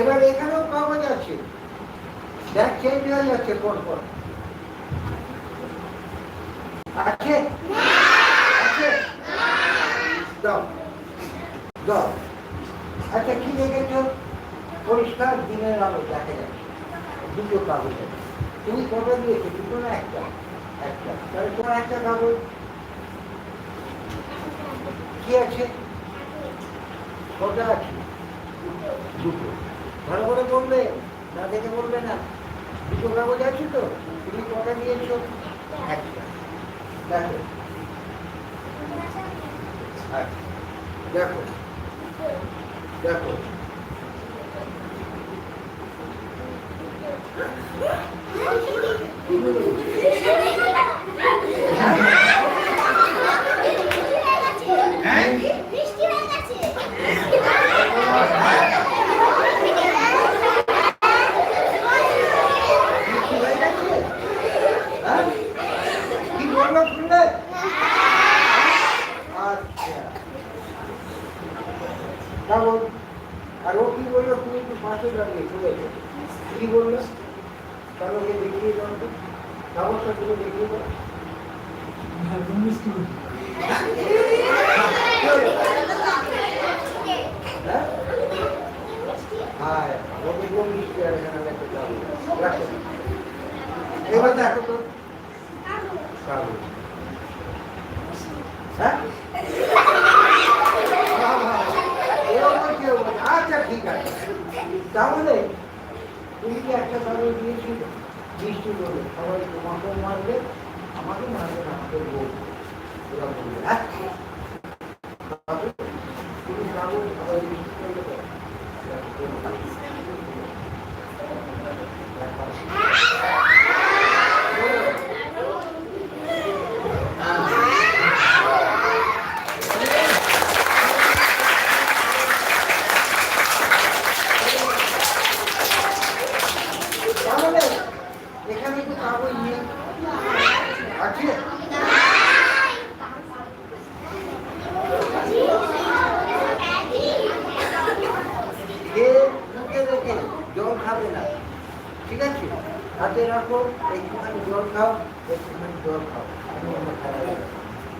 এবার এখানেও কাগজ আছে দেখ চেঞ্জ হয়ে যাচ্ছে পর পর আছে? আচ্ছা কি দেখেছ? পরিষ্কার দিনের আলো দেখা যাচ্ছে। দুটো কাগজ আছে। তুমি কটা দিয়েছ? দুটো না একটা? একটা। তাহলে তোমার একটা কাগজ। কি আছে? কটা আছে? দুটো। ভালো করে বলবে না দেখে বলবে না। দুটো কাগজ তো, তুমি কটা দিয়েছ। একটা দেখো। দেখো। দেখো হয়ে গেছে কি হয়ে গেছে? হ্যাঁ? কি বলল শুনলে আচ্ছা কাগজ আর ও কি বলল, তুমি একটু পাশে দাঁড়িয়ে শুনেছো কি বলল? তাহলে ওকে দেখিয়ে দাও তো। কাগজটা তুমি দেখিয়ে দাও। হ্যাঁ? এবার দেখো তো। হ্যাঁ এরকম কেউ বলে, আচ্ছা ঠিক আছে তাহলে তুমি কি একটা কাগজ দিয়েছিল বৃষ্টি করবে সবাই তোমাকেও মারবে, আমাকে মারবে না, আমাকে বলবে। ওরা বলবে হ্যাঁ তাহলে তুমি কাগজ সবাই মিষ্টি করবে তো? তাহলে এখানে তো কাগজ নেই আছে যে মুখে রেখে জল খাবে না ঠিক আছে হাতে রাখো একটুখানি জল খাও একটুখানি জল খাও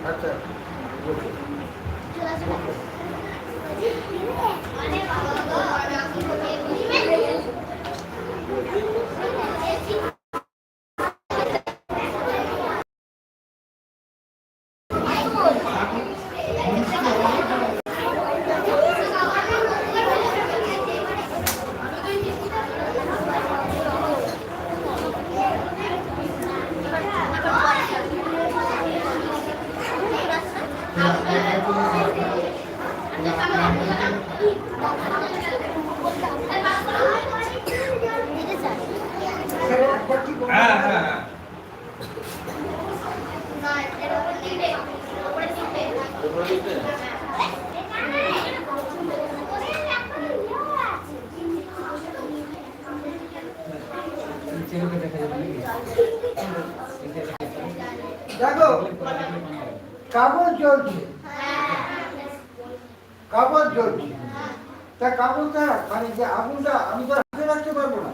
আচ্ছা বসো। দেখো কাগজ জ্বলছে। কাগজ জ্বলছে। তা কাগজটা মানে যে আগুনটা আমি তো রাখতে পারব না।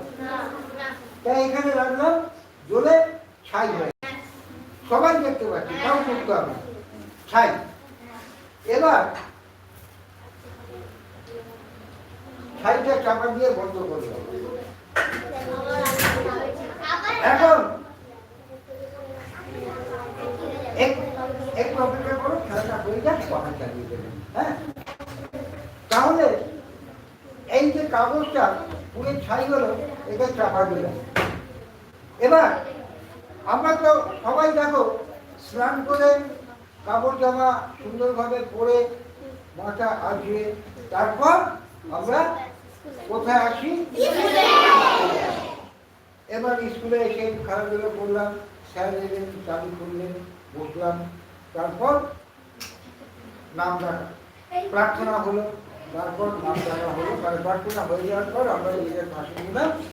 তাই এখানে রাখলাম জ্বলে ছাই হয়ে। সবাই দেখতে পাচ্ছি, তাও করতে হবে। ছাই এবার ছাইটা চাপা দিয়ে বন্ধ করে দেবো এখন হয়ে তাহলে এই যে কাগজটা পুরো ছাই হলো এটা চাপা দিলাম। এবার আমরা তো সবাই দেখো, স্নান করে কাপড় জামা সুন্দরভাবে পরে মাথা আজিয়ে তারপর আমরা কোথায় আসি? এবার স্কুলে এসে খেলাধুলো করলাম স্যার এলেন চালু করলেন বসলাম, তারপর নাম ডাকা। প্রার্থনা হলো, তারপর নাম ডাকা হলো তার প্রার্থনা হয়ে যাওয়ার পর আমরা নিজের পাশে নিলাম